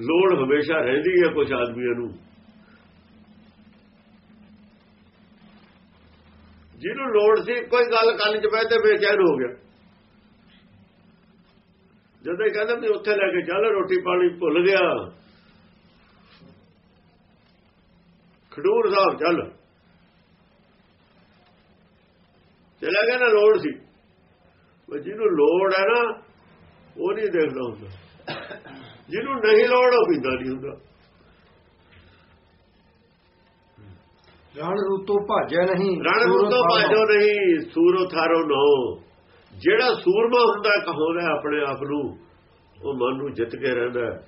ਲੋੜ ਹਮੇਸ਼ਾ ਰਹਿੰਦੀ ਹੈ ਕੁਝ ਆਦਮੀਆਂ ਨੂੰ। ਜਿਹਨੂੰ ਲੋੜ ਸੀ, ਕੋਈ ਗੱਲ ਕੰਨ 'ਚ ਪੈ ਤੇ ਬੇਚੈਨ ਹੋ ਗਿਆ। ਜਦੋਂ ਕਹਿੰਦਾ ਵੀ ਉੱਥੇ ਲੈ ਕੇ ਚੱਲ ਰੋਟੀ ਪਾਣੀ ਭੁੱਲ ਗਿਆ। ਖਡੂਰ ਸਾਹਿਬ ਚੱਲ। ਚਲਾ ਗਿਆ ਨਾ ਲੋੜ ਸੀ। ਉਹ ਜਿਹਨੂੰ ਲੋੜ ਹੈ ਨਾ ਉਹ ਨਹੀਂ ਦੇਖਦਾ ਹੁੰਦਾ। ਜਿਹਨੂੰ ਨਹੀਂ ਲੋੜ ਉਹ ਪੀਂਦਾ ਨਹੀਂ ਹੁੰਦਾ। ਰਣ ਰੂਤੋਂ ਭਾਜਿਆ ਨਹੀਂ ਰਣ ਰੂਤੋਂ ਭਾਜੋ ਨਹੀਂ ਸੂਰੋ ਥਾਰੋ ਨੋ ਜਿਹੜਾ ਸੂਰਮਾ ਹੁੰਦਾ ਕਹੋਦਾ ਆਪਣੇ ਆਪ ਨੂੰ ਉਹ ਮਨ ਨੂੰ ਜਿੱਤ ਕੇ ਰਹਿੰਦਾ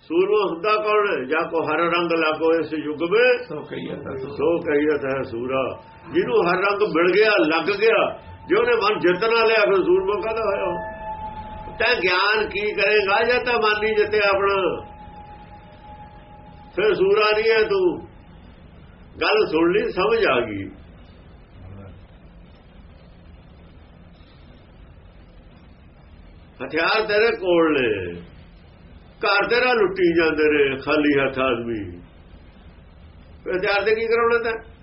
ਸੂਰਮਾ ਹੁੰਦਾ ਕੌਣ? ਜਾਂ ਕੋ ਹਰ ਰੰਗ ਲਾਗੋ ਇਸ ਯੁੱਗ ਵਿੱਚ? ਸੋ ਕਹੀਏ ਸੋ ਕਹੀਤ ਹੈ ਸੂਰਾ ਜਿਹਨੂੰ ਹਰ ਰੰਗ ਮਿਲ ਗਿਆ ਲੱਗ ਗਿਆ ਜੇ ਉਹਨੇ ਮਨ ਜਿੱਤਣਾ ਲਿਆ ਫਿਰ ਸੂਰਮਾ ਕਾਹਦਾ ਹੋਇਆ? ਤੈਂ ਗਿਆਨ ਕੀ ਕਰੇਗਾ? ਜਾਂ ਤਾਂ ਮਨ ਨਹੀਂ ਜਿੱਤੇ ਆਪਣਾ? ਫਿਰ ਸੂਰਾ ਨਹੀਂ ਹੈ ਤੂੰ। ਗੱਲ ਸੁਣ ਲਈ ਸਮਝ ਆ ਗਈ। ਹਥਿਆਰ ਤੇਰੇ ਕੋਲ ਨੇ। ਘਰ ਤੇਰਾ ਲੁੱਟੀ ਜਾਂਦੇ ਨੇ, ਖਾਲੀ ਹੱਥ ਆਦਮੀ। ਹਥਿਆਰ ਤੇ ਕੀ ਕਰਾਉਣਾ ਤਾਂ?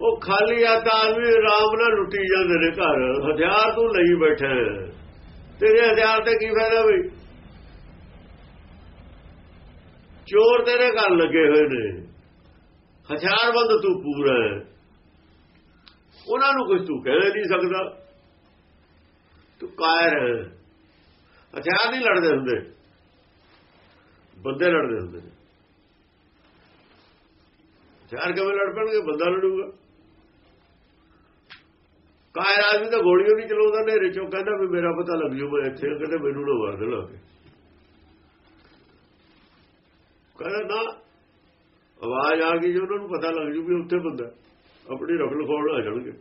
ਉਹ ਖਾਲੀ ਹੱਥ ਆਦਮੀ ਆਰਾਮ ਨਾਲ ਲੁੱਟੀ ਜਾਂਦੇ ਨੇ ਘਰ। ਹਥਿਆਰ ਤੂੰ ਲਈ ਬੈਠਾ ਤੇਰੇ ਹਥਿਆਰ ਤੇ ਕੀ ਫਾਇਦਾ ਬਈ? ਚੋਰ ਤੇਰੇ ਘਰ ਲੱਗੇ ਹੋਏ ਨੇ। ਹਥਿਆਰਬੰਦ ਤੂੰ ਪੂਰਾ ਹੈ। ਉਹਨਾਂ ਨੂੰ ਕੁਝ ਤੂੰ ਕਹਿ ਨਹੀਂ ਸਕਦਾ। ਕਾਇਰ ਹਥਿਆਰ ਨਹੀਂ ਲੜਦੇ ਹੁੰਦੇ। ਬੰਦੇ ਲੜਦੇ ਹੁੰਦੇ ਨੇ। ਹਥਿਆਰ ਕਿਵੇਂ ਲੜ ਪੈਣਗੇ? ਬੰਦਾ ਲੜੂਗਾ। ਕਾਇਰ ਆਦਮੀ ਤਾਂ ਗੋਲੀਆਂ ਨਹੀਂ ਚਲਾਉਂਦਾ ਨੇਰੇ ਚੋਂ। ਕਹਿੰਦਾ ਵੀ ਮੇਰਾ ਪਤਾ ਲੱਗ ਜੂ, ਮੈਂ ਇੱਥੇ ਕਹਿੰਦੇ ਮੈਨੂੰ ਨਾ ਮਾਰ ਦੇਣਾ ਕਹਿੰਦਾ ਨਾ, ਆਵਾਜ਼ ਆ ਗਈ ਜੇ ਉਹਨਾਂ ਨੂੰ ਪਤਾ ਲੱਗ ਜੂ ਵੀ ਉੱਥੇ ਬੰਦਾ ਆਪਣੀ ਰਫਲ ਖੋਲ ਆ ਜਾਣਗੇ।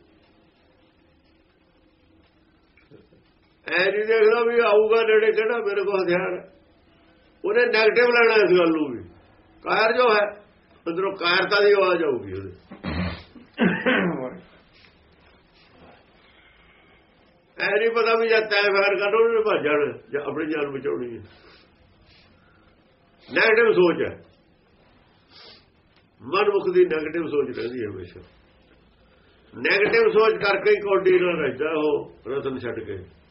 ਐ ਨਹੀਂ ਦੇਖਦਾ ਵੀ ਆਊਗਾ ਨੇੜੇ ਕਿਹੜਾ, ਮੇਰੇ ਕੋਲ ਹਥਿਆਰ ਉਹਨੇ ਨੈਗੇਟਿਵ ਲੈਣਾ ਇਸ ਗੱਲ ਨੂੰ ਵੀ। ਕਾਇਰ ਜੋ ਹੈ, ਅੰਦਰੋਂ ਕਾਇਰਤਾ ਦੀ ਆਵਾਜ਼ ਆਊਗੀ ਉਹਦੇ। ਐ ਨਹੀਂ ਪਤਾ ਵੀ ਜਦ ਤੈ ਫੈਰ ਕਰ, ਉਹਨੇ ਭੱਜ ਜਾਣਾ, ਜਾਂ ਆਪਣੀ ਜਾਨ ਬਚਾਉਣੀ ਹੈ। ਨੈਗੇਟਿਵ ਸੋਚ ਹੈ। ਮਨਮੁਖ ਦੀ ਨੈਗੇਟਿਵ ਸੋਚ ਰਹਿੰਦੀ ਹੈ ਹਮੇਸ਼ਾ। ਨੈਗੇਟਿਵ ਸੋਚ ਕਰਕੇ ਹੀ ਕੋਡੀ ਨਾਲ ਰਹਿੰਦਾ ਉਹ ਰਤਨ ਛੱਡ ਕੇ।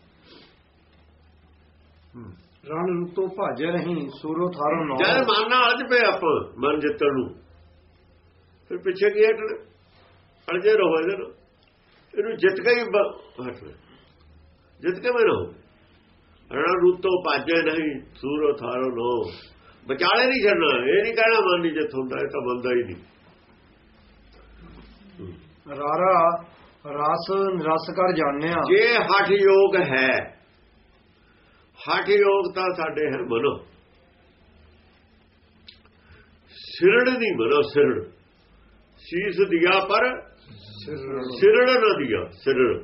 ਰਣ ਰੁੱਤੋਂ ਭਾਜੇ ਨਹੀਂ ਸੂਰੋ ਥਾਰੋ ਨੌ। ਜਦ ਮਨ ਨਾਲ ਅਲਝ ਪਏ ਆਪਾਂ ਮਨ ਜਿੱਤਣ ਨੂੰ। ਫਿਰ ਪਿੱਛੇ ਕੀ ਹਟਣ ਅਲਝੇ ਰਹੋ ਇਹਦੇ ਇਹਨੂੰ ਜਿੱਤ ਕੇ ਹੀ ਹਟਣਾ ਜਿੱਤ ਕੇ ਮੈਂ ਰਹੋ। ਰਣ ਰੁੱਤੋਂ ਭਾਜੇ ਨਹੀਂ ਸੂਰੋ ਥਾਰੋ ਨੋ। ਵਿਚਾਲੇ ਨਹੀਂ ਛੱਡਣਾ ਇਹ ਨਹੀਂ ਕਹਿਣਾ ਮਨ ਨਹੀਂ ਜਿੱਤ ਹੁੰਦਾ ਇਹ ਤਾਂ ਬੰਦਾ ਹੀ ਨਹੀਂ। ਰਾਰਾ ਰਸ ਰਸ ਕਰ ਜਾਣਿਆ। ਜੇ ਹਠ ਯੋਗ ਹੈ ਹਠ ਯੋਗ ਤਾਂ ਸਾਡੇ ਹੈ ਮਨੋ। ਸਿਰੜ ਨਹੀਂ ਮਨੋ ਸਿਰੜ। ਸੀਸ ਦਿਆ ਪਰ ਸਿਰੜ ਨਾ ਦਿਆ, ਸਿਰੜ।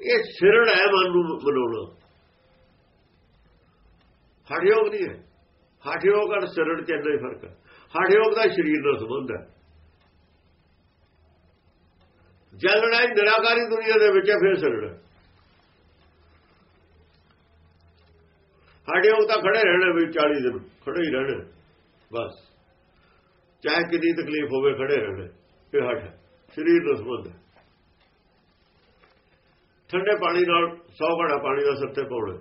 ਇਹ ਸਿਰੜ ਹੈ ਮਨ ਨੂੰ ਮਨਾਉਣਾ। ਹਠ ਯੋਗ ਨਹੀਂ ਹੈ। ਹਠ ਯੋਗ ਔਰ ਸਿਰੜ ਚ ਇੰਨਾ ਹੀ ਫ਼ਰਕ ਹੈ। ਹਠ ਯੋਗ ਦਾ ਸਰੀਰ ਨਾਲ ਸੰਬੰਧ ਹੈ। ਜਦ ਲੜਾਈ ਨਿਰਾਕਾਰੀ ਦੁਨੀਆ ਦੇ ਵਿੱਚ ਹੈ, ਫਿਰ ਸਿਰੜ ਹੈ। ਸਾਡੇ ਉਹ ਤਾਂ ਖੜੇ ਰਹਿਣਾ ਵੀ 40 ਦਿਨ, ਖੜੇ ਹੀ ਰਹਿਣਾ। ਬਸ। ਚਾਹੇ ਕਿੰਨੀ ਤਕਲੀਫ ਹੋਵੇ, ਖੜੇ ਰਹਿਣਾ। ਇਹ ਹੱਟ ਹੈ। ਸਰੀਰ ਦਾ ਸੰਬੰਧ ਠੰਡੇ ਪਾਣੀ ਨਾਲ 100 ਘੜਾ ਪਾਣੀ ਦਾ ਸਿਰ ਤੇ ਪਾਉਣਾ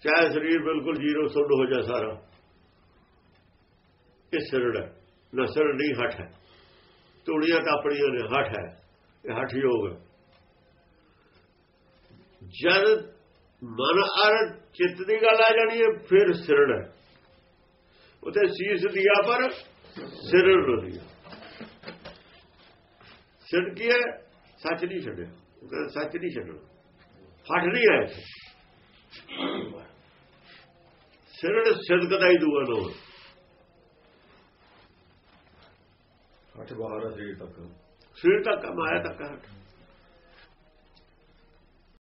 ਚਾਹੇ ਸਰੀਰ ਬਿਲਕੁਲ ਜ਼ੀਰੋ ਸੁੱਡ ਹੋ ਜਾ ਸਾਰਾ। ਇਹ ਸਿਰੜ ਹੈ। ਨਾ ਸਿਰੜ ਨਹੀਂ ਹੱਟ ਹੈ। ਤੂੜੀਆਂ ਟਾਪੜੀਆਂ ਨੇ ਹੱਟ ਹੈ। ਇਹ ਹੱਠ ਯੋਗ ਹੈ। ਜਦ ਮਨ ਅਰ ਚਿੱਤ ਦੀ ਗੱਲ ਆ ਜਾਣੀ ਹੈ ਫਿਰ ਸਿਰੜ ਹੈ। ਉਥੇ ਸੀਸ ਦਿਆ ਪਰ ਸਿਰੜ ਨੂੰ ਦਿਆ ਸਿਰ ਕੀ ਹੈ? ਸੱਚ ਨਹੀਂ ਛੱਡਿਆ। ਉਹ ਕਹਿੰਦਾ ਸੱਚ ਨਹੀਂ ਛੱਡਣਾ। ਹੱਟ ਨਹੀਂ ਆਇਆ ਸਿਰੜ ਸਿਦਕ ਦਾ ਹੀ ਦੂਆ ਨੋ ਹੱਠ ਬਾਹਰ ਸਰੀਰ ਤੱਕ। ਸਿਰ ਤੱਕ ਮਾਇਆ ਤੱਕ ਹੱਟ